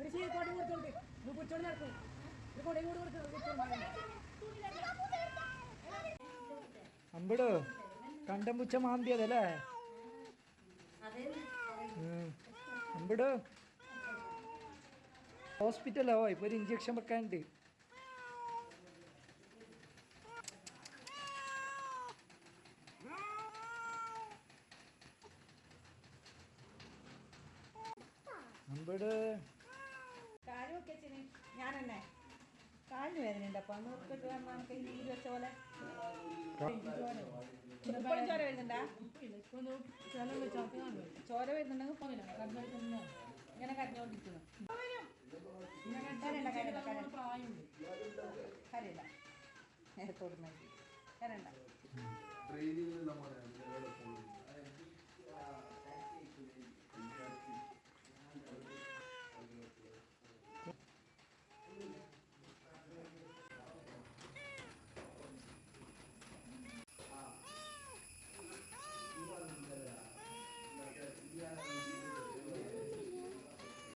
ഒരു ശരി കൊടി കൊടുത്തോണ്ട് ഇത് കുറിച്ചോണ്ട് നടക്കും. ഇത് കൊടി കൂടി കൊടുക്കും. അമ്പിട് കണ്ടം പുച്ച മാന്തിയതല്ലേ. അമ്പിട് ഹോസ്പിറ്റലോ ഇപ്പൊ ഒരു ഇഞ്ചക്ഷൻ വെക്കാനുണ്ട്. അമ്പിട് കാൽ വെച്ചിന് ഞാൻ തന്നെ കാലിന് വേദനയുണ്ട് അപ്പൊ അന്ന് ഉപ്പിട്ട് വന്ന് നമുക്ക് വെച്ച പോലെ ഇപ്പോഴും ചോര വരുന്നുണ്ടാ? ചോര വരുന്നുണ്ടെങ്കിൽ ഇങ്ങനെ കരഞ്ഞോണ്ടിരിക്കുന്നു. കരണ്ട നേരത്തോട് കരയണ്ട. ട്രെയിനിങ്ങിൽ നമ്മുടെ